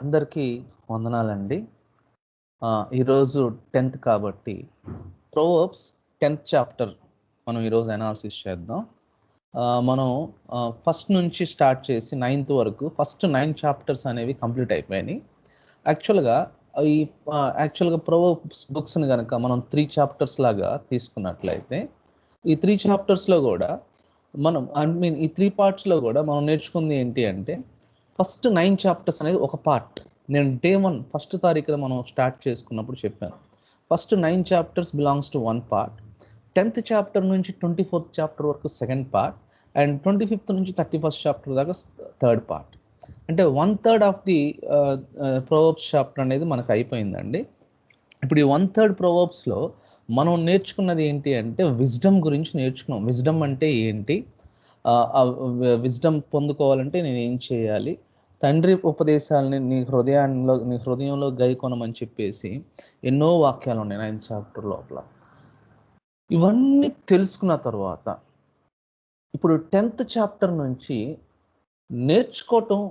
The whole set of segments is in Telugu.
అందరికీ వందనాలండి. ఈరోజు టెన్త్ కాబట్టి ప్రోవర్బ్స్ టెన్త్ చాప్టర్ మనం ఈరోజు అనాలిసిస్ చేద్దాం. మనం ఫస్ట్ నుంచి స్టార్ట్ చేసి నైన్త్ వరకు ఫస్ట్ నైన్ చాప్టర్స్ అనేవి కంప్లీట్ అయిపోయినాయి. యాక్చువల్గా ఈ యాక్చువల్గా ప్రోవర్బ్స్ బుక్స్ని కనుక మనం త్రీ చాప్టర్స్ లాగా తీసుకున్నట్లయితే ఈ త్రీ చాప్టర్స్లో కూడా మనం ఐ మీన్ ఈ త్రీ పార్ట్స్లో కూడా మనం నేర్చుకుంది ఏంటి అంటే ఫస్ట్ నైన్ చాప్టర్స్ అనేది ఒక పార్ట్ నేను డే వన్ ఫస్ట్ తారీఖున మనం స్టార్ట్ చేసుకున్నప్పుడు చెప్పాను. First nine chapters belongs to one part tenth chapter నుంచి ట్వంటీ ఫోర్త్ చాప్టర్ వరకు second part and twenty fifth నుంచి థర్టీ ఫస్ట్ చాప్టర్ దాకా థర్డ్ పార్ట్ అంటే one third of the proverbs chapter అనేది మనకు అయిపోయిందండి. ఇప్పుడు ఈ వన్ థర్డ్ ప్రోవర్బ్స్లో మనం నేర్చుకున్నది ఏంటి అంటే విజ్డమ్ గురించి నేర్చుకున్నాం. విజ్డమ్ అంటే ఏంటి? విజ్డమ్ పొందుకోవాలంటే నేను ఏం చేయాలి? తండ్రి ఉపదేశాలని నీ హృదయంలో నీ హృదయంలో గైకొనమని చెప్పేసి ఎన్నో వాక్యాలు ఉన్నాయి నైన్ చాప్టర్ లోపల. ఇవన్నీ తెలుసుకున్న తర్వాత ఇప్పుడు టెన్త్ చాప్టర్ నుంచి నేర్చుకోవటం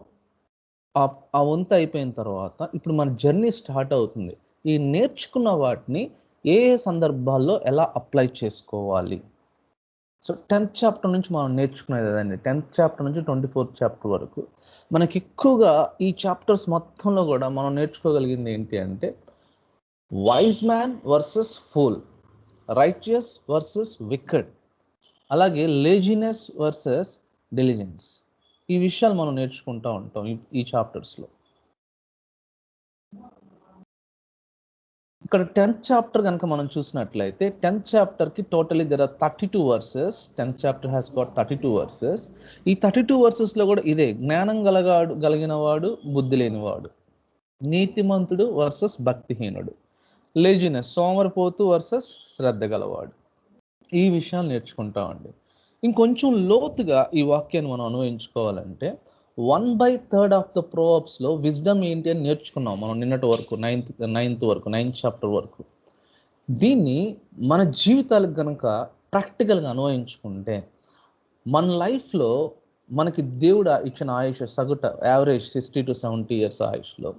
ఆ- ఆ వంతు అయిపోయిన తర్వాత ఇప్పుడు మన జర్నీ స్టార్ట్ అవుతుంది. ఈ నేర్చుకున్న వాటిని ఏ ఏ సందర్భాల్లో ఎలా అప్లై చేసుకోవాలి? సో టెన్త్ చాప్టర్ నుంచి మనం నేర్చుకునేది అదండి టెన్త్ చాప్టర్ నుంచి ట్వంటీ ఫోర్త్ చాప్టర్ వరకు మనకి ఎక్కువగా ఈ చాప్టర్స్ మొత్తంలో కూడా మనం నేర్చుకోగలిగింది ఏంటి అంటే wise man versus fool righteous versus wicked అలాగే లేజినెస్ వర్సెస్ డెలిజెన్స్ ఈ విషయాలు మనం నేర్చుకుంటూ ఉంటాం ఈ చాప్టర్స్లో. ఇక్కడ టెన్త్ చాప్టర్ కనుక మనం చూసినట్లయితే tenth చాప్టర్కి totally there are thirty two verses tenth chapter has got thirty two verses ఈ థర్టీ టూ వర్సెస్లో కూడా ఇదే జ్ఞానం గలగాడు కలిగిన వాడు బుద్ధి లేనివాడు. నీతిమంతుడు వర్సెస్ భక్తిహీనుడు. లేజినెస్ సోమరిపోతు వర్సెస్ శ్రద్ధ గలవాడు. ఈ విషయాలు నేర్చుకుంటామండి. ఇంకొంచెం లోతుగా ఈ వాక్యాన్ని మనం అనువయించుకోవాలంటే one by third of the ప్రోఅప్స్లో wisdom ఏంటి అని నేర్చుకున్నాం మనం నిన్నటి వరకు నైన్త్ నైన్త్ వరకు నైన్త్ చాప్టర్ వరకు. దీన్ని మన జీవితాలకు కనుక ప్రాక్టికల్గా అన్వయించుకుంటే మన లైఫ్లో మనకి దేవుడు ఇచ్చిన ఆయుష్ సగటు average sixty to seventy years ఆయుష్లో.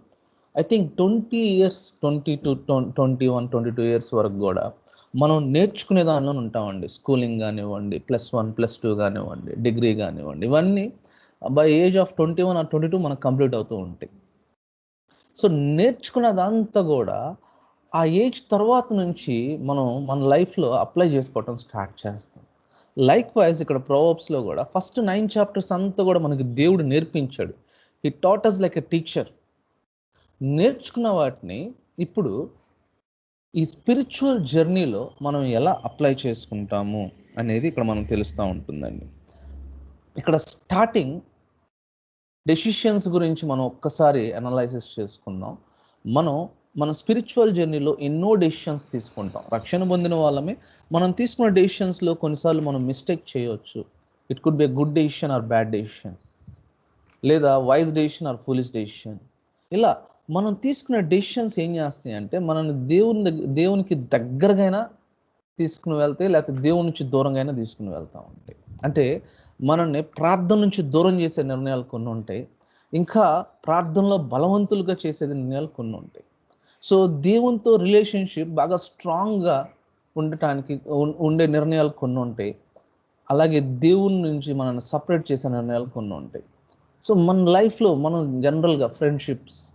I think twenty years twenty to twenty one twenty two years వరకు కూడా మనం నేర్చుకునే దానిలో ఉంటామండి. స్కూలింగ్ కానివ్వండి ప్లస్ వన్ ప్లస్ టూ కానివ్వండి డిగ్రీ కానివ్వండి ఇవన్నీ by age of twenty one or twenty two మనకు కంప్లీట్ అవుతూ ఉంటాయి. సో నేర్చుకున్నదంతా కూడా ఆ ఏజ్ తర్వాత నుంచి మనం మన లైఫ్లో అప్లై చేసుకోవటం స్టార్ట్ చేస్తాం. లైక్ వైజ్ ఇక్కడ ప్రోవప్స్లో కూడా ఫస్ట్ నైన్ చాప్టర్స్ అంతా కూడా మనకి దేవుడు నేర్పించాడు. ఈ టాటస్ లైక్ ఎ టీచర్ నేర్చుకున్న వాటిని ఇప్పుడు ఈ స్పిరిచువల్ జర్నీలో మనం ఎలా అప్లై చేసుకుంటాము అనేది ఇక్కడ మనం తెలుస్తూ ఉంటుందండి. ఇక్కడ స్టార్టింగ్ డెసిషన్స్ గురించి మనం ఒక్కసారి అనలైసిస్ చేసుకుందాం. మనం మన స్పిరిచువల్ జర్నీలో ఎన్నో డెసిషన్స్ తీసుకుంటాం. రక్షణ పొందిన వాళ్ళమే. మనం తీసుకున్న డెసిషన్స్లో కొన్నిసార్లు మనం మిస్టేక్ చేయవచ్చు. It could be good decision or bad decision లేదా wise decision or foolish decision ఇలా మనం తీసుకున్న డెసిషన్స్ ఏం చేస్తాయి అంటే మనల్ని దేవుని దగ్గర దేవునికి దగ్గరగైనా తీసుకుని వెళ్తే లేకపోతే దేవుని నుంచి దూరంగా అయినా తీసుకుని వెళ్తా ఉంటాయి అంటే మనల్ని ప్రార్థన నుంచి దూరం చేసే నిర్ణయాలు కొన్ని ఉంటాయి. ఇంకా ప్రార్థనలో బలవంతులుగా చేసే నిర్ణయాలు కొన్ని ఉంటాయి. సో దేవునితో రిలేషన్షిప్ బాగా స్ట్రాంగ్గా ఉండటానికి ఉండే నిర్ణయాలు కొన్ని ఉంటాయి. అలాగే దేవుని నుంచి మనల్ని సపరేట్ చేసే నిర్ణయాలు కొన్ని ఉంటాయి. సో మన లైఫ్లో మనం జనరల్గా ఫ్రెండ్షిప్స్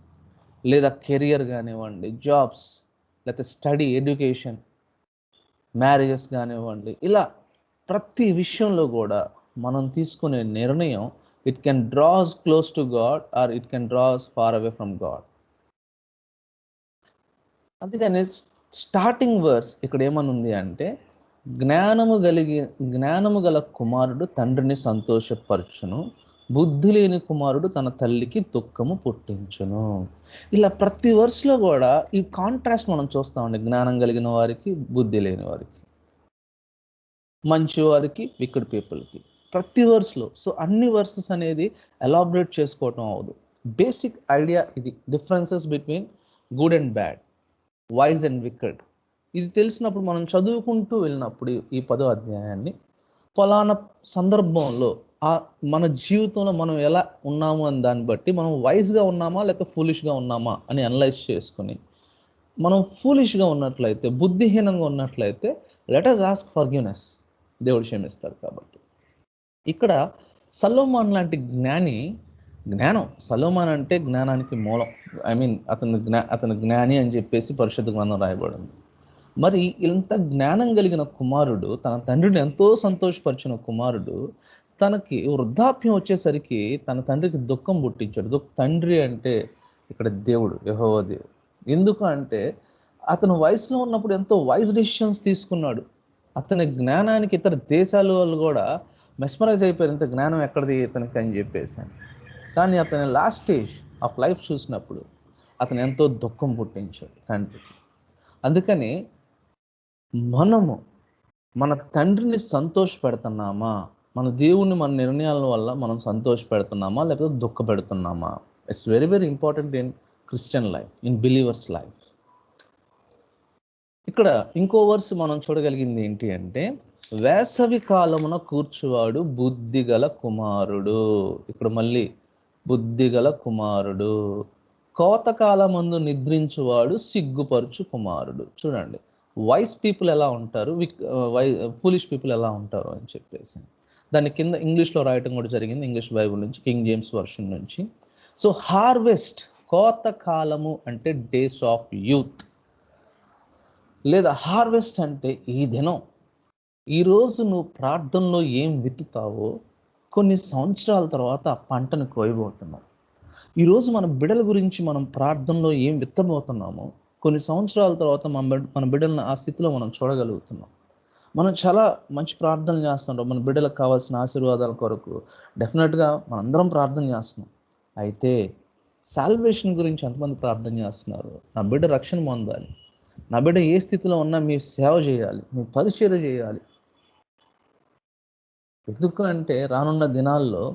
లేదా కెరియర్ కానివ్వండి జాబ్స్ లేకపోతే స్టడీ ఎడ్యుకేషన్ మ్యారేజెస్ కానివ్వండి ఇలా ప్రతి విషయంలో కూడా మనం తీసుకునే నిర్ణయం it can draws close to God or it can draws far away from God అందుకని స్టార్టింగ్ వర్స్ ఇక్కడ ఏమనుంది ఉంది అంటే జ్ఞానము కలిగి జ్ఞానము గల కుమారుడు తండ్రిని సంతోషపరచును బుద్ధి లేని కుమారుడు తన తల్లికి దుఃఖము పుట్టించును. ఇలా ప్రతి వర్స్లో కూడా ఈ కాంట్రాస్ట్ మనం చూస్తామండి జ్ఞానం కలిగిన వారికి బుద్ధి లేని వారికి మంచి వారికి వికెడ్ పీపుల్కి ప్రతి వర్స్లో సో అన్ని వర్సెస్ అనేది ఎలాబరేట్ చేసుకోవటం అవ్వదు. బేసిక్ ఐడియా ఇది. Differences between good and bad. Wise and wicked ఇది తెలిసినప్పుడు మనం చదువుకుంటూ వెళ్ళినప్పుడు ఈ పదో అధ్యాయాన్ని ఫలానా సందర్భంలో ఆ మన జీవితంలో మనం ఎలా ఉన్నాము అని దాన్ని బట్టి మనం వైజ్గా ఉన్నామా లేకపోతే ఫూలిష్గా ఉన్నామా అని అనలైజ్ చేసుకుని మనం ఫూలిష్గా ఉన్నట్లయితే బుద్ధిహీనంగా ఉన్నట్లయితే లెట్ అస్ ఆస్క్ ఫర్గ్యూనెస్. దేవుడు క్షమిస్తాడు కాబట్టి. ఇక్కడ సలోమాన్ లాంటి జ్ఞాని జ్ఞానం సలోమాన్ అంటే జ్ఞానానికి మూలం. ఐ మీన్ అతను జ్ఞా అతను జ్ఞాని అని చెప్పేసి పరిశుద్ధ గ్రంథం రాయబడింది. మరి ఇంత జ్ఞానం కలిగిన కుమారుడు తన తండ్రిని ఎంతో సంతోషపరిచిన కుమారుడు తనకి వృద్ధాప్యం వచ్చేసరికి తన తండ్రికి దుఃఖం పుట్టించాడు. దుఃఖ తండ్రి అంటే ఇక్కడ దేవుడు యహోవ దేవుడు. ఎందుకు అంటే అతను వయసులో ఉన్నప్పుడు ఎంతో వైజ్ డెసిషన్స్ తీసుకున్నాడు. అతని జ్ఞానానికి ఇతర దేశాల వాళ్ళు కూడా మెస్మరైజ్ అయిపోయారు ఇంత జ్ఞానం ఎక్కడిది ఇతనికి అని చెప్పేసాను కానీ అతని లాస్ట్ స్టేజ్ ఆఫ్ లైఫ్ చూసినప్పుడు అతను ఎంతో దుఃఖం పుట్టించాడు తండ్రికి. అందుకని మనము మన తండ్రిని సంతోషపెడుతున్నామా? మన దేవుని మన నిర్ణయాల వల్ల మనం సంతోషపెడుతున్నామా? లేకపోతే దుఃఖపెడుతున్నామా? It's very very important in Christian life in believers life ఇక్కడ ఇంకో వర్స్ మనం చూడగలిగింది ఏంటి అంటే వేసవి కాలమున కూర్చువాడు బుద్ధిగల కుమారుడు. ఇక్కడ మళ్ళీ బుద్ధిగల కుమారుడు. కోతకాలమందు నిద్రించువాడు సిగ్గుపరుచు కుమారుడు. చూడండి వైస్ పీపుల్ ఎలా ఉంటారు? వై ఫూలిష్ పీపుల్ ఎలా ఉంటారు అని చెప్పేసి. దాని కింద ఇంగ్లీష్లో రాయటం కూడా జరిగింది ఇంగ్లీష్ బైబుల్ నుంచి కింగ్ జేమ్స్ వర్షన్ నుంచి. సో హార్వెస్ట్ కోత కాలము అంటే డేస్ ఆఫ్ యూత్ లేదా హార్వెస్ట్ అంటే ఈ దినం. ఈరోజు నువ్వు ప్రార్థనలో ఏం విత్తుతావో కొన్ని సంవత్సరాల తర్వాత ఆ పంటను కోయబోతున్నావు. ఈరోజు మన బిడ్డల గురించి మనం ప్రార్థనలో ఏం విత్తబోతున్నామో కొన్ని సంవత్సరాల తర్వాత మన బిడ్డ మన బిడ్డలను ఆ స్థితిలో మనం చూడగలుగుతున్నాం. మనం చాలా మంచి ప్రార్థనలు చేస్తుంటాం మన బిడ్డలకు కావాల్సిన ఆశీర్వాదాల కొరకు డెఫినెట్గా మనందరం ప్రార్థన చేస్తున్నాం. అయితే సాల్వేషన్ గురించి ఎంతమంది ప్రార్థన చేస్తున్నారు నా బిడ్డ రక్షణ పొందాలి. నా బిడ్డ ఏ స్థితిలో ఉన్నా మీ సేవ చేయాలి మీ పరిచయం చేయాలి. ఎందుకు అంటే రానున్న దినాల్లో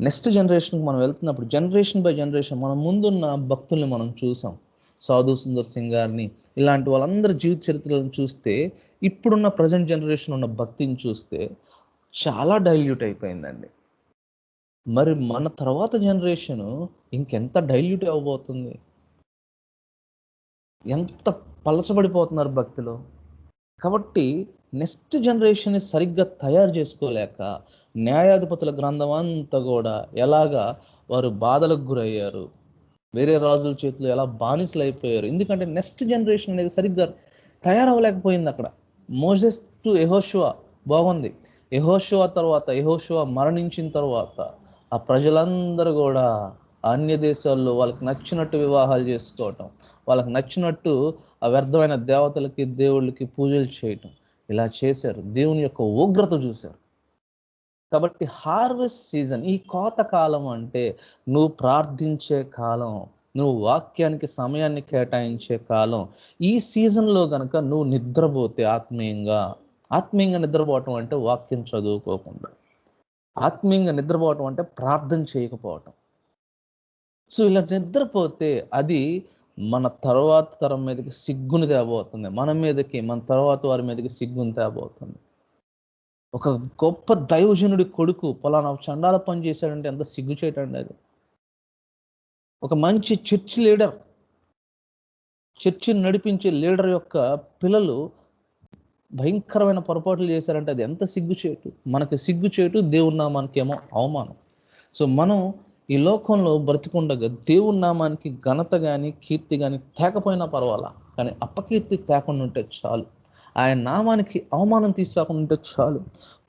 నెక్స్ట్ జనరేషన్కి మనం వెళ్తున్నప్పుడు జనరేషన్ బై జనరేషన్ మన ముందున్న భక్తుల్ని మనం చూసాం. సాధు సుందర్ సింగ్ గారిని ఇలాంటి వాళ్ళందరి జీవిత చరిత్రలను చూస్తే ఇప్పుడున్న ప్రజెంట్ జనరేషన్ ఉన్న భక్తిని చూస్తే చాలా డైల్యూట్ అయిపోయిందండి. మరి మన తర్వాత జనరేషన్ ఇంకెంత డైల్యూట్ అవ్వబోతుంది? ఎంత పలచబడిపోతున్నారు భక్తిలో? కాబట్టి నెక్స్ట్ జనరేషన్ని సరిగ్గా తయారు చేసుకోలేక న్యాయాధిపతుల గ్రంథం అంతా కూడా ఎలాగా వారు బాధలకు గురయ్యారు? వేరే రాజుల చేతిలో ఎలా బానిసలు అయిపోయారు ఎందుకంటే నెక్స్ట్ జనరేషన్ అనేది సరిగ్గా తయారవ్వలేకపోయింది అక్కడ. మోజెస్ టు ఎహోషువా బాగుంది. ఎహోషువా తర్వాత ఎహోషువా మరణించిన తర్వాత ఆ ప్రజలందరూ కూడా అన్య దేశాల్లో వాళ్ళకి నచ్చినట్టు వివాహాలు చేసుకోవటం వాళ్ళకి నచ్చినట్టు ఆ వ్యర్థమైన దేవతలకి దేవుళ్ళకి పూజలు చేయటం. ఇలా చేశారు. దేవుని యొక్క ఉగ్రత చూశారు. కాబట్టి హార్వెస్ట్ సీజన్ ఈ కోత కాలం అంటే నువ్వు ప్రార్థించే కాలం నువ్వు వాక్యానికి సమయాన్ని కేటాయించే కాలం. ఈ సీజన్లో కనుక నువ్వు నిద్రపోతే ఆత్మీయంగా ఆత్మీయంగా నిద్రపోవటం అంటే వాక్యం చదువుకోకుండా ఆత్మీయంగా నిద్రపోవటం అంటే ప్రార్థన చేయకపోవటం. సో ఇలా నిద్రపోతే అది మన తర్వాత తరం మీదకి సిగ్గుని తేబోతుంది. మన మీదకి మన తర్వాత వారి మీదకి సిగ్గుని తేబోతుంది. ఒక గొప్ప దైవజనుడి కొడుకు పలానా చండాల పని చేశాడంటే ఎంత సిగ్గు చేయటండి అది. ఒక మంచి చర్చ్ లీడర్ చర్చిని నడిపించే లీడర్ యొక్క పిల్లలు భయంకరమైన పొరపాట్లు చేశారంటే అది ఎంత సిగ్గు చేయటు మనకి సిగ్గు చేయటు నా మనకేమో అవమానం. సో మనం ఈ లోకంలో బ్రతికుండగా దేవుని నామానికి ఘనత కానీ కీర్తి కానీ తేకపోయినా పర్వాలా? కానీ అపకీర్తి తేకుండా ఉంటే చాలు. ఆయన నామానికి అవమానం తీసుకురాకుండా ఉంటే చాలు.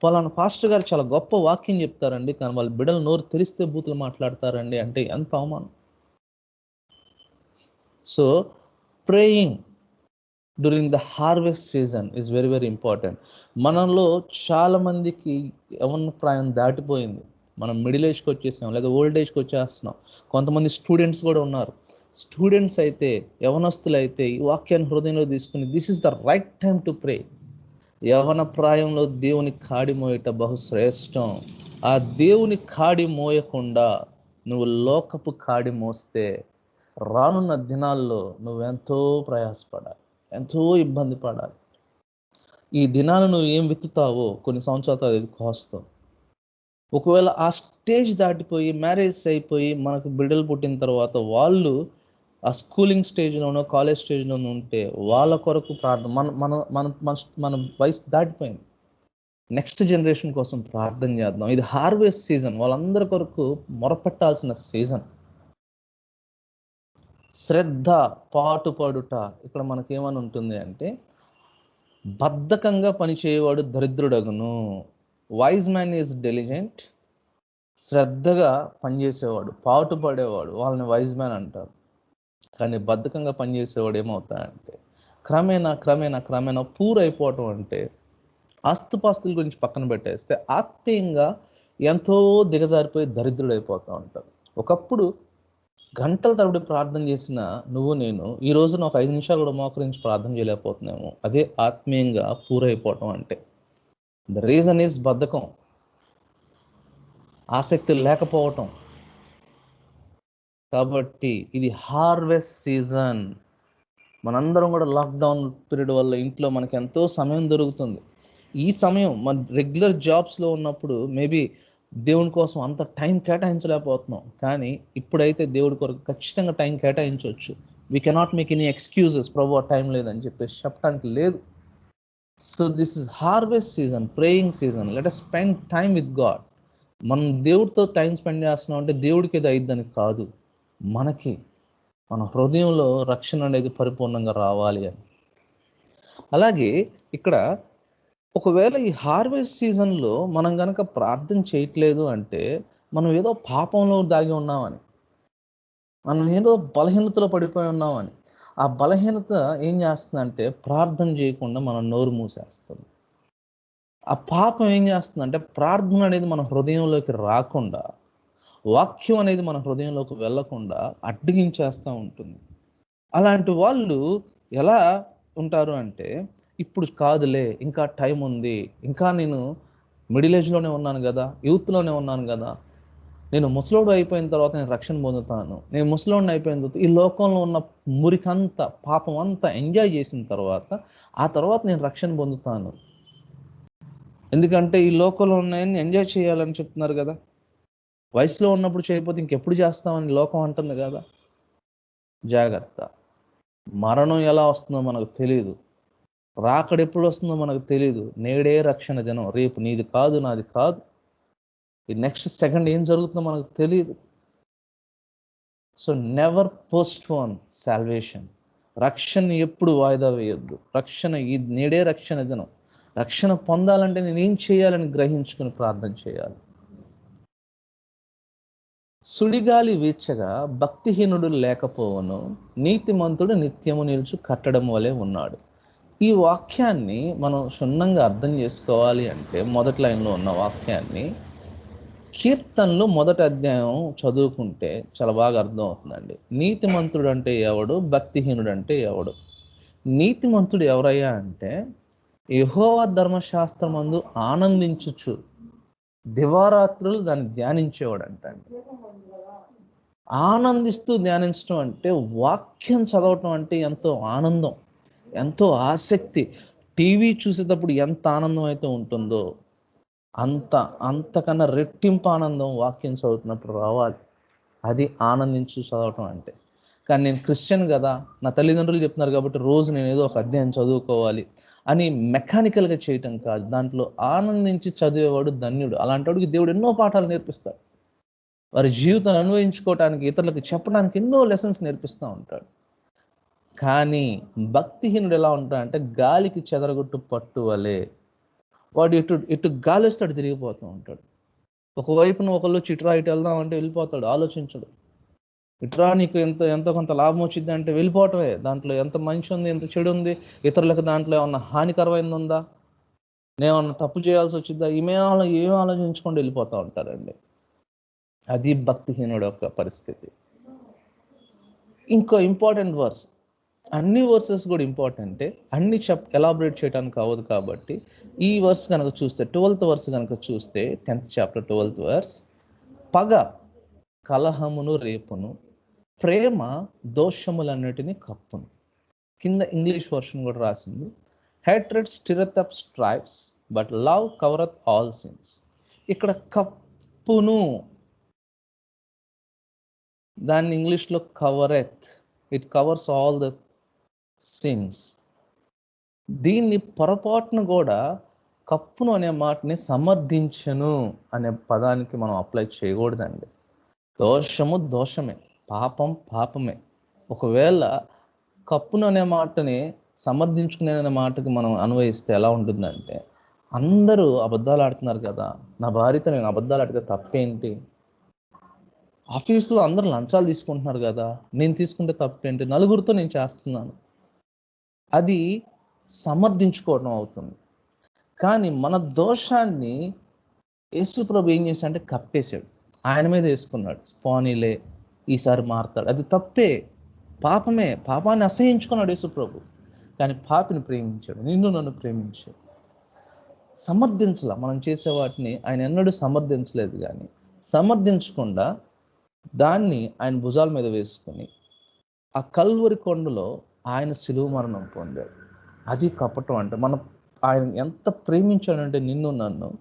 పలానా పాస్టర్ గారు చాలా గొప్ప వాక్యం చెప్తారండి. కానీ వాళ్ళ బిడ్డలు నోరు తెరిస్తే బూతులు మాట్లాడతారండి. అంటే ఎంత అవమానం. So praying during the harvest season is very very important మనలో చాలా మందికి యవన ప్రాయం దాటిపోయింది. మనం మిడిల్ ఏజ్కి వచ్చేసాం లేదా ఓల్డ్ ఏజ్కి వచ్చేస్తున్నాం. కొంతమంది స్టూడెంట్స్ కూడా ఉన్నారు. స్టూడెంట్స్ అయితే యవనస్తులు అయితే ఈ వాక్యాన్ని హృదయంలో తీసుకుని this is the right time to pray యవన ప్రాయంలో దేవుని కాడి మోయట బహుశ్రేష్టం. ఆ దేవుని కాడి మోయకుండా నువ్వు లోకపు కాడి మోస్తే రానున్న దినాల్లో నువ్వెంతో ప్రయాసపడాలి ఎంతో ఇబ్బంది పడాలి. ఈ దినాలు నువ్వు ఏం విత్తుతావో కొన్ని సంవత్సరాలు అది కోస్తావు ఒకవేళ ఆ స్టేజ్ దాటిపోయి మ్యారేజ్ అయిపోయి మనకు బిడ్డలు పుట్టిన తర్వాత వాళ్ళు ఆ స్కూలింగ్ స్టేజ్లోనో కాలేజ్ స్టేజ్లోనో ఉంటే వాళ్ళ కొరకు ప్రార్థన మన మన మన మన మన వయసు దాటిపోయింది. నెక్స్ట్ జనరేషన్ కోసం ప్రార్థన చేద్దాం. ఇది హార్వెస్ట్ సీజన్ వాళ్ళందరి కొరకు మొరపెట్టాల్సిన సీజన్ శ్రద్ధ పాటుపడుట. ఇక్కడ మనకేమని ఉంటుంది అంటే బద్ధకంగా పనిచేయవాడు దరిద్రుడగును. వైజ్ మ్యాన్ ఈజ్ డెలిజెంట్ శ్రద్ధగా పనిచేసేవాడు పాటు పడేవాడు వాళ్ళని వైజ్ మ్యాన్ అంటారు. కానీ బద్ధకంగా పనిచేసేవాడు ఏమవుతాడంటే క్రమేణా క్రమేణా క్రమేణా పూరైపోవటం అంటే ఆస్తుపాస్తుల గురించి పక్కన పెట్టేస్తే ఆత్మీయంగా ఎంతో దిగజారిపోయి దరిద్రుడైపోతూ ఉంటారు ఒకప్పుడు గంటల తరబడి ప్రార్థన చేసిన నువ్వు నేను ఈ రోజున ఒక ఐదు నిమిషాలు కూడా మోకరించి ప్రార్థన చేయలేకపోతున్నాము. అదే ఆత్మీయంగా పూరైపోవటం అంటే. ద రీజన్ ఈజ్ బద్ధకం. ఆసక్తి లేకపోవటం. కాబట్టి ఇది హార్వెస్ట్ సీజన్. మనందరం కూడా లాక్డౌన్ పీరియడ్ వల్ల ఇంట్లో మనకి ఎంతో సమయం దొరుకుతుంది. ఈ సమయం మన రెగ్యులర్ జాబ్స్లో ఉన్నప్పుడు మేబీ దేవుని కోసం అంత టైం కేటాయించలేకపోతున్నాం. కానీ ఇప్పుడైతే దేవుడి కొరకు ఖచ్చితంగా టైం కేటాయించవచ్చు. We cannot make any excuses Prabhu time లేదని చెప్పేసి చెప్పడానికి లేదు. So this is harvest season praying season. Let us spend time with God మనం దేవుడితో టైం స్పెండ్ చేస్తున్నాం అంటే దేవుడికి ఇది అయిద్దని కాదు. మనకి మన హృదయంలో రక్షణ అనేది పరిపూర్ణంగా రావాలి అని. అలాగే ఇక్కడ ఒకవేళ ఈ హార్వెస్ట్ సీజన్లో మనం కనుక ప్రార్థన చేయట్లేదు అంటే మనం ఏదో పాపంలో దాగి ఉన్నామని మనం ఏదో బలహీనతలో పడిపోయి ఉన్నామని ఆ బలహీనత ఏం చేస్తుందంటే ప్రార్థన చేయకుండా మనం నోరు మూసేస్తుంది. ఆ పాపం ఏం చేస్తుందంటే ప్రార్థన అనేది మన హృదయంలోకి రాకుండా వాక్యం అనేది మన హృదయంలోకి వెళ్ళకుండా అడ్డగించేస్తూ ఉంటుంది. అలాంటి వాళ్ళు ఎలా ఉంటారు అంటే ఇప్పుడు కాదులే ఇంకా టైం ఉంది ఇంకా నేను మిడిల్ ఏజ్లోనే ఉన్నాను కదా యూత్లోనే ఉన్నాను కదా నేను ముసలోడు అయిపోయిన తర్వాత నేను రక్షణ పొందుతాను. నేను ముసలోడిని అయిపోయిన తర్వాత ఈ లోకంలో ఉన్న మురికంతా పాపం అంతా ఎంజాయ్ చేసిన తర్వాత ఆ తర్వాత నేను రక్షణ పొందుతాను. ఎందుకంటే ఈ లోకంలో ఉన్నాయని ఎంజాయ్ చేయాలని చెప్తున్నారు కదా. వయసులో ఉన్నప్పుడు చేయకపోతే ఇంకెప్పుడు చేస్తామని లోకం అంటుంది కదా. జాగ్రత్త. మరణం ఎలా వస్తుందో మనకు తెలియదు రాకడెప్పుడు వస్తుందో మనకు తెలియదు నేడే రక్షణ దినం. రేపు నీది కాదు నాది కాదు. ఈ నెక్స్ట్ సెకండ్ ఏం జరుగుతుందో మనకు తెలియదు so never postpone salvation రక్షణ ఎప్పుడు వాయిదా వేయొద్దు. రక్షణ ఈ నేడే రక్షణ దినం. రక్షణ పొందాలంటే నేను ఏం చేయాలని గ్రహించుకుని ప్రార్థన చేయాలి. సుడిగాలి వీచగా భక్తిహీనుడు లేకపోవను నీతిమంతుడు నిత్యము నిలుచు కట్టడం వలె ఉన్నాడు. ఈ వాక్యాన్ని మనం క్షుణ్ణంగా అర్థం చేసుకోవాలి అంటే మొదటి లైన్లో ఉన్న వాక్యాన్ని కీర్తనలు మొదటి అధ్యాయం చదువుకుంటే చాలా బాగా అర్థం అవుతుందండి నీతిమంతుడు అంటే ఎవడు? భక్తిహీనుడు అంటే ఎవడు? నీతిమంతుడు ఎవరయ్యా అంటే యహోవా ధర్మశాస్త్రమందు ఆనందించుచు దివారాత్రులు దాన్ని ధ్యానించేవాడు అంటండి ఆనందిస్తూ ధ్యానించడం అంటే వాక్యం చదవటం అంటే ఎంతో ఆనందం ఎంతో ఆసక్తి. టీవీ చూసేటప్పుడు ఎంత ఆనందం అయితే ఉంటుందో అంత అంతకన్నా రెట్టింపు ఆనందం వాక్యం చదువుతున్నప్పుడు రావాలి. అది ఆనందించు చదవటం అంటే. కానీ నేను క్రిస్టియన్ కదా నా తల్లిదండ్రులు చెప్తున్నారు కాబట్టి రోజు నేను ఏదో ఒక అధ్యాయం చదువుకోవాలి అని మెకానికల్గా చేయటం కాదు. దాంట్లో ఆనందించి చదివేవాడు ధన్యుడు. అలాంటి వాడికి దేవుడు ఎన్నో పాఠాలు నేర్పిస్తాడు. వారి జీవితాన్ని అనుభవించుకోవటానికి ఇతరులకు చెప్పడానికి ఎన్నో లెసన్స్ నేర్పిస్తూ ఉంటాడు. కానీ భక్తిహీనుడు ఎలా ఉంటాడంటే గాలికి చెదరగొట్టు పట్టు వలే వాడు ఎటు ఎటు గాలిస్తాడు తిరిగిపోతూ ఉంటాడు. ఒకవైపున ఒకళ్ళు చిట్రా ఇటు వెళ్దాం అంటే వెళ్ళిపోతాడు ఆలోచించడు. ఇట్రా నీకు ఎంత ఎంతో కొంత లాభం వచ్చింది అంటే వెళ్ళిపోవటమే. దాంట్లో ఎంత మంచి ఉంది ఎంత చెడు ఉంది ఇతరులకు దాంట్లో ఏమన్నా హానికరమైంది ఉందా నేమన్నా తప్పు చేయాల్సి వచ్చిందా? ఈమె ఆలో ఏం ఆలోచించుకొని వెళ్ళిపోతూ ఉంటారండి. అది భక్తిహీనుడు యొక్క పరిస్థితి. ఇంకో ఇంపార్టెంట్ వర్స్ అన్ని వర్సెస్ కూడా ఇంపార్టెంటే అన్ని చెప్ ఎలాబరేట్ చేయడానికి అవ్వదు కాబట్టి ఈ వర్స్ కనుక చూస్తే ట్వెల్త్ వర్స్ కనుక చూస్తే టెన్త్ చాప్టర్ ట్వెల్త్ వర్స్ పగ కలహమును రేపును ప్రేమ దోషములన్నిటినీ కప్పును. కింద ఇంగ్లీష్ వర్షన్ కూడా రాసింది. Hatred stirreth up strifes but love covereth all sins ఇక్కడ కప్పును. దాన్ని ఇంగ్లీష్లో covereth it covers all the sins దీన్ని పొరపాటును కూడా కప్పును అనే మాటని సమర్థించను అనే పదానికి మనం అప్లై చేయకూడదండి. దోషము దోషమే పాపం పాపమే. ఒకవేళ కప్పును అనే మాటని సమర్థించుకునే అనే మాటకి మనం అన్వయిస్తే ఎలా ఉంటుందంటే అందరూ అబద్ధాలు ఆడుతున్నారు కదా నా భార్యతో నేను అబద్ధాలు ఆడితే తప్పేంటి? ఆఫీస్లో అందరూ లంచాలు తీసుకుంటున్నారు కదా నేను తీసుకుంటే తప్పేంటి? నలుగురితో నేను చేస్తున్నాను. అది సమర్థించుకోవడం అవుతుంది. కానీ మన దోషాన్ని యేసుప్రభు ఏం చేశాడంటే కప్పేశాడు. ఆయన మీద వేసుకున్నాడు. స్పానీలే ఈసారి మారుతాడు. అది తప్పే. పాపమే. పాపాన్ని అసహించుకున్నాడు యేసుప్రభు కానీ పాపిని ప్రేమించాడు. నిన్ను నన్ను ప్రేమించాడు. సమర్థించాల. మనం చేసే వాటిని ఆయన ఎన్నడూ సమర్థించలేదు కానీ సమర్థించకుండా దాన్ని ఆయన భుజాల మీద వేసుకొని ఆ కల్వరి కొండలో ఆయన సిలువ మరణం పొందాడు. అది కపటం అంటే మనం ఆయన ఎంత ప్రేమించాడంటే నిన్ను నన్ను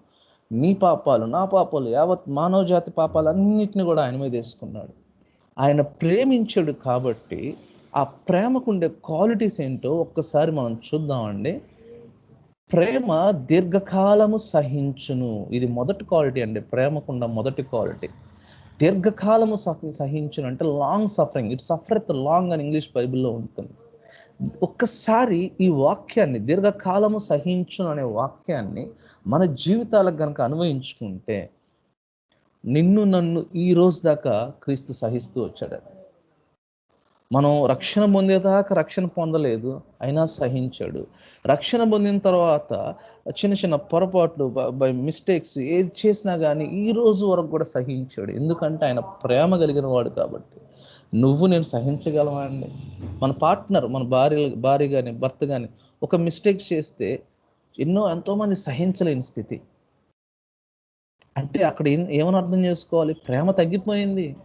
నీ పాపాలు నా పాపాలు యావత్ మానవ జాతి పాపాలు అన్నిటిని కూడా ఆయన మీద వేసుకున్నాడు. ఆయన ప్రేమించాడు కాబట్టి ఆ ప్రేమకుండే క్వాలిటీస్ ఏంటో ఒక్కసారి మనం చూద్దామండి. ప్రేమ దీర్ఘకాలము సహించును. ఇది మొదటి క్వాలిటీ అండి. ప్రేమకుండ మొదటి క్వాలిటీ. దీర్ఘకాలము సహించును అంటే long suffering it suffer long అని ఇంగ్లీష్ బైబిల్లో ఉంటుంది. ఒక్కసారి ఈ వాక్యాన్ని దీర్ఘకాలము సహించును అనే వాక్యాన్ని మన జీవితాలకు కనుక అన్వయించుకుంటే నిన్ను నన్ను ఈ రోజు దాకా క్రీస్తు సహిస్తూ వచ్చాడు. మనం రక్షణ పొందేదాకా రక్షణ పొందలేదు అయినా సహించాడు. రక్షణ పొందిన తర్వాత చిన్న చిన్న పొరపాట్లు బై మిస్టేక్స్ ఏది చేసినా కానీ ఈ రోజు వరకు కూడా సహించాడు. ఎందుకంటే ఆయన ప్రేమ కలిగిన వాడు కాబట్టి. నువ్వు నేను సహించగలవా అండి? మన పార్ట్నర్ మన భార్య భార్య కానీ భర్త కానీ ఒక మిస్టేక్ చేస్తే ఎన్నో ఎంతోమంది సహించలేని స్థితి. అంటే అక్కడ ఏం ఏమని అర్థం చేసుకోవాలి? ప్రేమ తగ్గిపోయింది.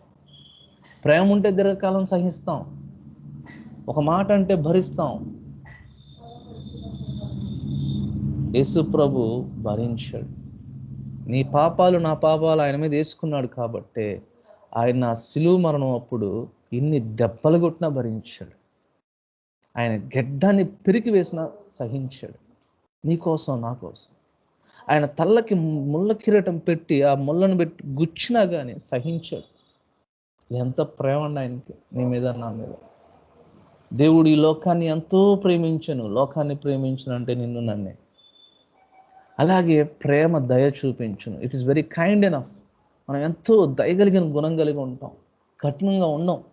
ప్రేమ ఉంటే దీర్ఘకాలం సహిస్తాం. ఒక మాట అంటే భరిస్తాం. యేసు ప్రభు భరించాడు. నీ పాపాలు నా పాపాలు ఆయన మీద వేసుకున్నాడు కాబట్టే ఆయన నా సిలువు మరణం అప్పుడు ఇన్ని దెబ్బలు కొట్టినా భరించాడు. ఆయన గెడ్డాన్ని పెరికి వేసినా సహించాడు. నీకోసం నా కోసం. ఆయన తల్లకి ముళ్ళ కిరీటం పెట్టి ఆ ముళ్ళను పెట్టి గుచ్చినా కానీ సహించాడు. ఎంత ప్రేమ అండి ఆయనకి నీ మీద నా మీద. దేవుడు ఈ లోకాన్ని ఎంతో ప్రేమించను. లోకాన్ని ప్రేమించను అంటే నిన్ను నన్నే. అలాగే ప్రేమ దయ చూపించును. It is very kind enough మనం ఎంతో దయగలిగిన గుణం కలిగి ఉంటాం. కఠినంగా ఉన్నాం.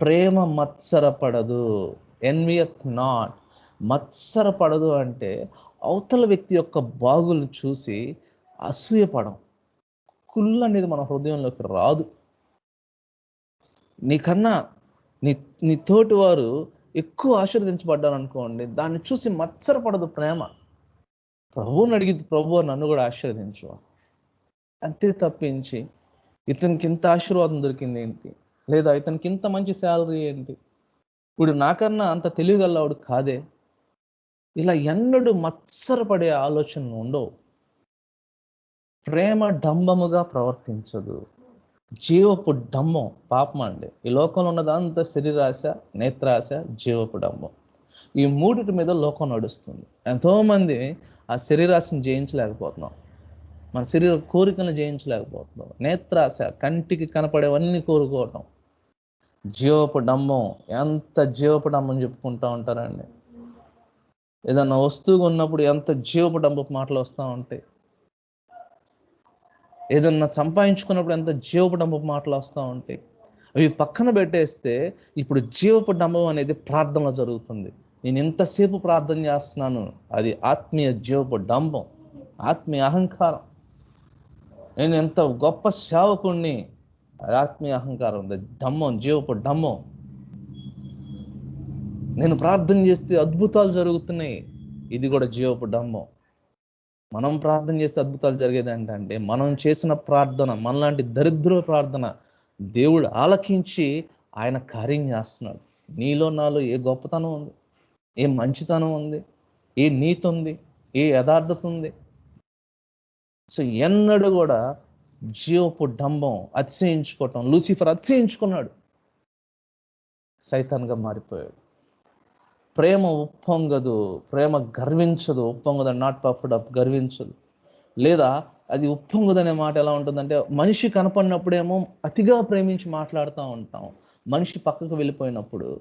ప్రేమ మత్సరపడదు. ఎన్వియత్ నాట్. మత్సరపడదు అంటే అవతల వ్యక్తి యొక్క బాగులు చూసి అసూయపడం. కుళ్ళు అనేది మన హృదయంలోకి రాదు. నీకన్నా నీ నీ తోటి వారు ఎక్కువ ఆశీర్వదించబడ్డారు అనుకోండి దాన్ని చూసి మత్సరపడదు ప్రేమ. ప్రభువుని అడిగింది ప్రభు నన్ను కూడా ఆశీర్వదించు. అంతే తప్పించి ఇతనికి ఇంత ఆశీర్వాదం దొరికింది ఏంటి? లేదా ఇతనికి ఇంత మంచి శాలరీ ఏంటి? ఇప్పుడు నాకన్నా అంత తెలియగలవాడు కాదే. ఇలా ఎన్నడూ మత్సరపడే ఆలోచన ఉండవు. ప్రేమ డంబముగా ప్రవర్తించదు. జీవపు డమ్మం పాపం అండి. ఈ లోకంలో ఉన్నదంతా శరీరాశ నేత్రాశ జీవపు డమ్మం ఈ మూడిటి మీద లోకం నడుస్తుంది. ఎంతోమంది ఆ శరీరాశను జయించలేకపోతున్నాం. మన శరీర కోరికలను జయించలేకపోతున్నాం. నేత్రాశ కంటికి కనపడేవన్నీ కోరుకోవటం. జీవపు డమ్మం ఎంత జీవపు డమ్మం చెప్పుకుంటూ ఉంటారండి. ఏదన్నా వస్తువు ఉన్నప్పుడు ఎంత జీవపు డమ్మపు మాటలు వస్తూ ఉంటాయి. ఏదన్నా సంపాదించుకున్నప్పుడు ఎంత జీవపు డమ్మపు మాటలు వస్తూ ఉంటాయి. అవి పక్కన పెట్టేస్తే ఇప్పుడు జీవపు డమ్మం అనేది ప్రార్థనలో జరుగుతుంది. నేను ఎంతసేపు ప్రార్థన చేస్తున్నాను. అది ఆత్మీయ జీవపు డంబం ఆత్మీయ అహంకారం. నేను ఎంత గొప్ప సేవకుణ్ణి ఆత్మీయ అహంకారం ఉంది. డమ్మం జీవపు డమ్మం నేను ప్రార్థన చేస్తే అద్భుతాలు జరుగుతున్నాయి. ఇది కూడా జీవపు డమ్మం మనం ప్రార్థన చేస్తే అద్భుతాలు జరిగేది ఏంటంటే మనం చేసిన ప్రార్థన మనలాంటి దరిద్ర ప్రార్థన దేవుడు ఆలకించి ఆయన కార్యం చేస్తున్నాడు. నీలో నాలో ఏ గొప్పతనం ఉంది? ఏ మంచితనం ఉంది? ఏ నీతి ఉంది? ఏ యథార్థత ఉంది? సో ఎన్నడూ కూడా జీవపు డంబం అతిశయించుకోవటం. లూసిఫర్ అతిశయించుకున్నాడు. సైతాన్గా మారిపోయాడు. ప్రేమ ఉప్పొంగదు ప్రేమ గర్వించదు. ఉప్పొంగదు నాట్ పఫ్డ్ అప్ గర్వించదు. లేదా అది ఉప్పొంగదనే మాట ఎలా ఉంటుందంటే మనిషి కనపడినప్పుడేమో అతిగా ప్రేమించి మాట్లాడుతూ ఉంటాం. మనిషి పక్కకు వెళ్ళిపోయినప్పుడు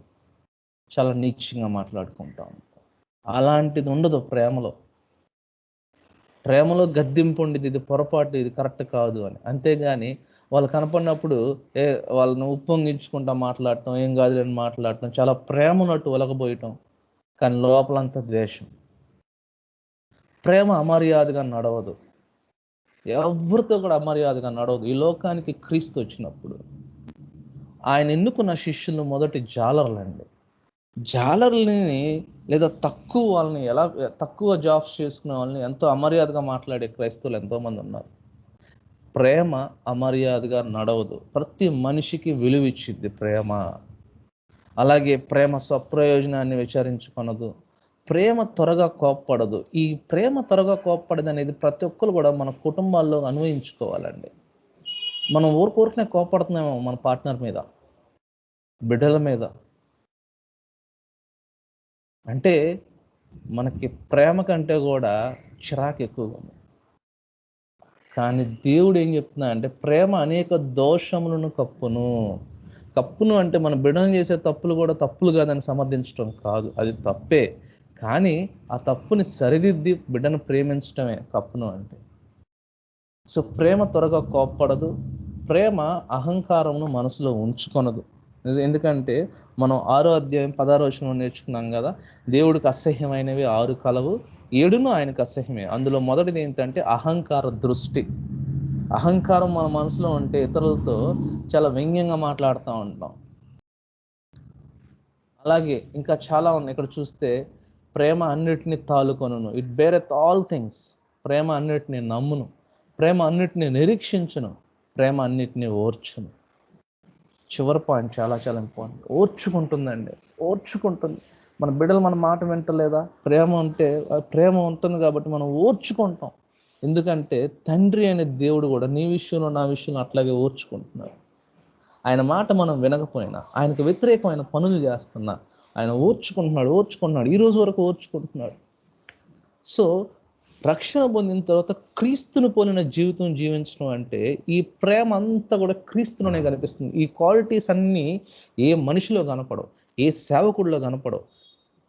చాలా నీచంగా మాట్లాడుకుంటాం అలాంటిది ఉండదు ప్రేమలో. ప్రేమలో గద్దింపు ఉండేది ఇది పొరపాటు ఇది కరెక్ట్ కాదు అని. అంతేగాని వాళ్ళు కనపడినప్పుడు ఏ వాళ్ళని ఉప్పొంగించుకుంటా మాట్లాడటం ఏం కాదు అని మాట్లాడటం చాలా ప్రేమ ఉన్నట్టు ఒలగబోయటం కానీ లోపలంతా ద్వేషం. ప్రేమ అమర్యాదగా నడవదు. ఎవరితో కూడా అమర్యాదగా నడవదు. ఈ లోకానికి క్రీస్తు వచ్చినప్పుడు ఆయన ఎన్నుకున్న శిష్యులు మొదటి జాలర్లండి. జాలర్లని లేదా తక్కువ వాళ్ళని ఎలా తక్కువ జాబ్స్ చేసుకునే వాళ్ళని ఎంతో అమర్యాదగా మాట్లాడే క్రైస్తవులు ఎంతోమంది ఉన్నారు. ప్రేమ అమర్యాదగా నడవదు. ప్రతి మనిషికి విలువిచ్చిద్ది ప్రేమ. అలాగే ప్రేమ స్వప్రయోజనాన్ని విచారించుకొనదు. ప్రేమ త్వరగా కోప్పడదు. ఈ ప్రేమ త్వరగా కోప్పడదు అనేది ప్రతి ఒక్కరు కూడా మన కుటుంబాల్లో అన్వయించుకోవాలండి మనం ఊరికూరికనే కోప్పడుతున్నామో మన పార్ట్నర్ మీద బిడ్డల మీద అంటే మనకి ప్రేమ కంటే కూడా చిరాకు ఎక్కువగా ఉంది. కానీ దేవుడు ఏం చెప్తున్నా అంటే ప్రేమ అనేక దోషములను కప్పును. కప్పును అంటే మన బిడ్డను చేసే తప్పులు కూడా తప్పులు కాదని సమర్థించడం కాదు. అది తప్పే. కానీ ఆ తప్పుని సరిదిద్ది బిడ్డను ప్రేమించడమే కప్పును అంటే. సో ప్రేమ త్వరగా కోప్పడదు. ప్రేమ అహంకారమును మనసులో ఉంచుకొనదు. ఎందుకంటే మనం ఆరో అధ్యాయం పదారో వచనం నేర్చుకున్నాం కదా దేవుడికి అసహ్యమైనవి ఆరు కలవు ఏడును ఆయనకు అసహ్యమే. అందులో మొదటిది ఏంటంటే అహంకార దృష్టి. అహంకారం మన మనసులో ఉంటే ఇతరులతో చాలా వ్యంగ్యంగా మాట్లాడుతూ ఉంటాం. అలాగే ఇంకా చాలా ఉన్నాయి. ఇక్కడ చూస్తే ప్రేమ అన్నిటిని తాలుకొను ఇట్ బేరెత్ ఆల్ థింగ్స్ ప్రేమ అన్నిటిని నమ్మును. ప్రేమ అన్నిటిని నిరీక్షించును. ప్రేమ అన్నిటిని ఓర్చును. చివరి పాయింట్ చాలా చాలా ఇంపార్టెంట్. ఓర్చుకుంటుందండి. ఓర్చుకుంటుంది. మన బిడ్డలు మన మాట వింటలేదా? ప్రేమ ఉంటే ప్రేమ ఉంటుంది కాబట్టి మనం ఓర్చుకుంటాం. ఎందుకంటే తండ్రి అనే దేవుడు కూడా నీ విషయంలో నా విషయంలో అట్లాగే ఓర్చుకుంటున్నాడు. ఆయన మాట మనం వినకపోయినా ఆయనకు వ్యతిరేకమైన పనులు చేస్తున్నా ఆయన ఓర్చుకుంటున్నాడు ఓర్చుకుంటున్నాడు. ఈ రోజు వరకు ఓర్చుకుంటున్నాడు. సో రక్షణ పొందిన తర్వాత క్రీస్తును పోలిన జీవితం జీవించడం అంటే ఈ ప్రేమ అంతా కూడా క్రీస్తులోనే కనిపిస్తుంది. ఈ క్వాలిటీస్ అన్నీ ఏ మనిషిలో కనపడవు ఏ సేవకుడిలో కనపడవు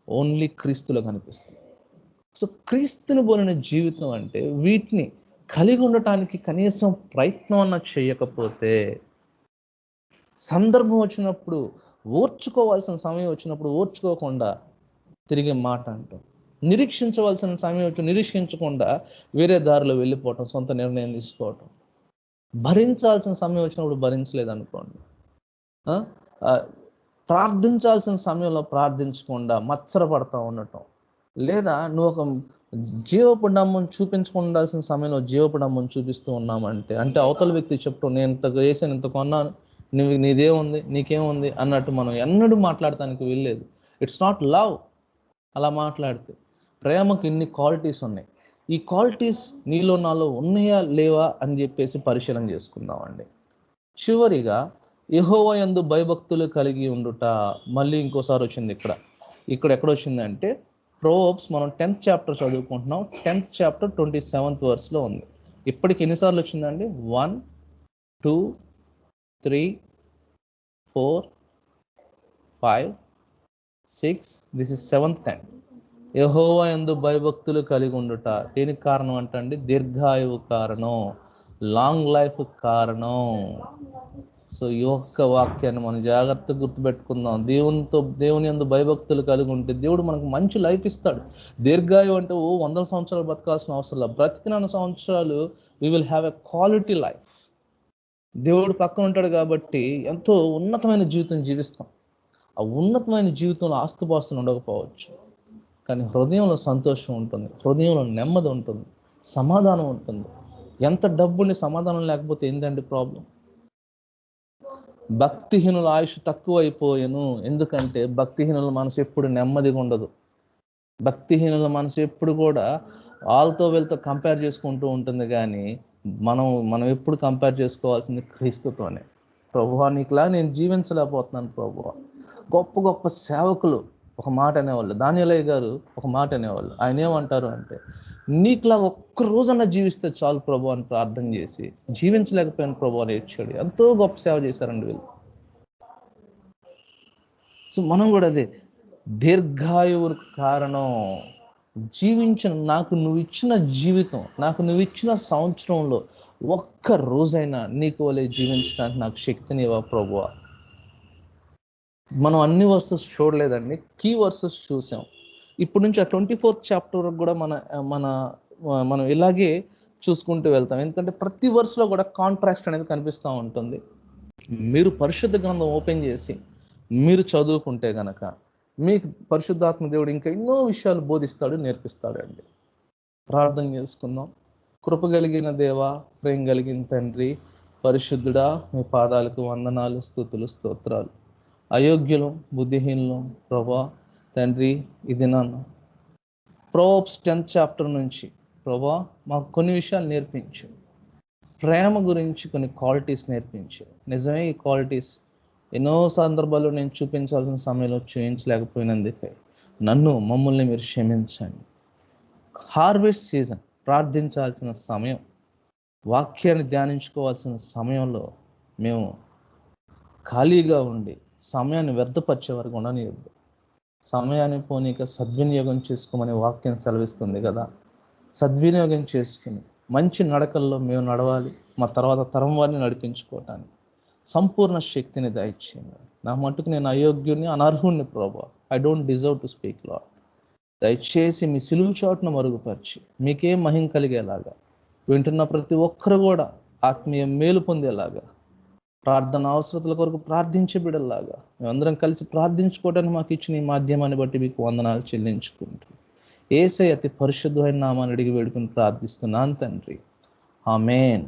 ఓన్లీ క్రీస్తులో కనిపిస్తుంది సో క్రీస్తుని పోలిన జీవితం అంటే వీటిని కలిగి ఉండటానికి కనీసం ప్రయత్నం అన్న చేయకపోతే సందర్భం వచ్చినప్పుడు ఓర్చుకోవాల్సిన సమయం వచ్చినప్పుడు ఓర్చుకోకుండా తిరిగి మాట అంటాం. నిరీక్షించవలసిన సమయం వచ్చి నిరీక్షించకుండా వేరే దారిలో వెళ్ళిపోవటం సొంత నిర్ణయం తీసుకోవటం. భరించాల్సిన సమయం వచ్చినప్పుడు భరించలేదనుకోండి. ప్రార్థించాల్సిన సమయంలో ప్రార్థించకుండా మత్సరపడతా ఉండటం. లేదా నువ్వు ఒక జీవపు డమ్మను చూపించుకుండాల్సిన సమయంలో జీవపు డమ్మను చూపిస్తూ ఉన్నామంటే అంటే అవతల వ్యక్తి చెప్తూ నేను ఇంత వేసాను ఇంత కొన్నాను నువ్వు నీదేముంది నీకేముంది అన్నట్టు మనం ఎన్నడూ మాట్లాడటానికి వెళ్ళలేదు ఇట్స్ నాట్ లవ్ అలా మాట్లాడితే ప్రేమకు ఇన్ని క్వాలిటీస్ ఉన్నాయి. ఈ క్వాలిటీస్ నీలో నాలో ఉన్నాయా లేవా అని చెప్పేసి పరిశీలన చేసుకుందామండి. చివరిగా యెహోవా యందు భయభక్తులు కలిగి ఉండుట మళ్ళీ ఇంకోసారి వచ్చింది ఇక్కడ. ఇక్కడ ఎక్కడ వచ్చిందంటే ప్రోబ్స్ మనం టెన్త్ చాప్టర్ చదువుకుంటున్నాం. టెన్త్ చాప్టర్ ట్వంటీ సెవెంత్ వర్స్లో ఉంది. ఇప్పటికి ఎన్నిసార్లు వచ్చిందండి? One two three four five six this is seventh time యహోవా ఎందు భయభక్తులు కలిగి ఉండుట దేనికి కారణం అంటండి? దీర్ఘాయువు కారణం లాంగ్ లైఫ్ కారణం. సో ఈ ఒక్క వాక్యాన్ని మనం జాగ్రత్తగా గుర్తుపెట్టుకుందాం. దేవునితో దేవుని ఎందు భయభక్తులు కలిగి ఉంటే దేవుడు మనకు మంచి లైఫ్ ఇస్తాడు. దీర్ఘాయువు అంటే ఓ వందల సంవత్సరాలు బతకాల్సిన అవసరం లేదు. బ్రతికిన సంవత్సరాలు we will have a quality life దేవుడు పక్కన ఉంటాడు కాబట్టి ఎంతో ఉన్నతమైన జీవితం జీవిస్తాం. ఆ ఉన్నతమైన జీవితంలో ఆస్తుపాస్తులు ఉండకపోవచ్చు. కానీ హృదయంలో సంతోషం ఉంటుంది హృదయంలో నెమ్మది ఉంటుంది సమాధానం ఉంటుంది. ఎంత డబ్బుని సమాధానం లేకపోతే ఏంటండి ప్రాబ్లం భక్తిహీనుల ఆయుష్ తక్కువ అయిపోయాను ఎందుకంటే భక్తిహీనుల మనసు ఎప్పుడు నెమ్మదిగా ఉండదు. భక్తిహీనుల మనసు ఎప్పుడు కూడా వాళ్ళతో వీళ్ళతో కంపేర్ చేసుకుంటూ ఉంటుంది కానీ మనం మనం ఎప్పుడు కంపేర్ చేసుకోవాల్సింది క్రీస్తుతోనే. ప్రభువా నీకులా నేను జీవించలేకపోతున్నాను ప్రభువా. గొప్ప గొప్ప సేవకులు ఒక మాట అనేవాళ్ళు. దానిలయ్య గారు ఒక మాట అనేవాళ్ళు. ఆయన ఏమంటారు అంటే నీకులా ఒక్క రోజన్నా జీవిస్తే చాలు ప్రభు అని ప్రార్థన చేసి జీవించలేకపోయిన ప్రభు అని ఏడ్చాడు. ఎంతో గొప్ప సేవ చేశారండి వీళ్ళు. సో మనం కూడా అదే దీర్ఘాయువుకు కారణం జీవించిన నాకు నువ్వు ఇచ్చిన జీవితం నాకు నువ్వు ఇచ్చిన సంవత్సరంలో ఒక్క రోజైనా నీకు వలె జీవించడానికి నాకు శక్తినివ్వ ప్రభువా. మనం అన్ని వర్సెస్ చూడలేదండి. కీ వర్సెస్ చూసాం. ఇప్పుడు నుంచి ఆ ట్వంటీ ఫోర్త్ చాప్టర్ కూడా మన మన మనం ఇలాగే చూసుకుంటూ వెళ్తాం. ఎందుకంటే ప్రతి వర్స్లో కూడా కాంట్రాక్ట్ అనేది కనిపిస్తూ ఉంటుంది. మీరు పరిశుద్ధ గ్రంథం ఓపెన్ చేసి మీరు చదువుకుంటే గనక మీకు పరిశుద్ధాత్మ దేవుడు ఇంకా ఎన్నో విషయాలు బోధిస్తాడు నేర్పిస్తాడు అండి ప్రార్థన చేసుకుందాం. కృప కలిగిన దేవ ప్రేమ కలిగిన తండ్రి పరిశుద్ధుడా మీ పాదాలకు వందనాలు స్థుతులు స్తోత్రాలు. అయోగ్యులం బుద్ధిహీనులం ప్రభా తండ్రి ఇది నన్ను. ప్రోప్స్ టెన్త్ చాప్టర్ నుంచి ప్రభా మాకు కొన్ని విషయాలు నేర్పించు. ప్రేమ గురించి కొన్ని క్వాలిటీస్ నేర్పించు. నిజమే ఈ క్వాలిటీస్ ఎన్నో సందర్భాల్లో నేను చూపించాల్సిన సమయంలో చూపించలేకపోయినందుకే నన్ను మమ్మల్ని మీరు క్షమించండి. హార్వెస్ట్ సీజన్ ప్రార్థించాల్సిన సమయం వాక్యాన్ని ధ్యానించుకోవాల్సిన సమయంలో మేము ఖాళీగా ఉండి సమయాన్ని వ్యర్థపరిచే వరకు ఉండనియద్దు సమయాన్ని పోనీక సద్వినియోగం చేసుకోమని వాక్యం సెలవిస్తుంది కదా. సద్వినియోగం చేసుకుని మంచి నడకల్లో మేము నడవాలి మా తర్వాత తరం వారిని నడిపించుకోవటానికి. సంపూర్ణ శక్తిని దయచేయండి. నా మటుకు నేను అయోగ్యుని అనర్హుణ్ణి ప్రభా. I don't deserve to speak లా దయచేసి మీ సిలువు చోటును మరుగుపరిచి మీకే మహిం కలిగేలాగా వింటున్న ప్రతి ఒక్కరు కూడా ఆత్మీయ మేలు పొందేలాగా ప్రార్థన అవసరతల కొరకు ప్రార్థించే బిడల్లాగా. మేమందరం కలిసి ప్రార్థించుకోవడానికి మాకు ఇచ్చిన ఈ మాధ్యమాన్ని బట్టి మీకు వందనాలు చెల్లించుకుంటూ. ఏసై అతి పరిశుద్ధమైన నామాన్ని అడిగి వేడుకుని ప్రార్థిస్తున్నాను తండ్రి. ఆమెన్.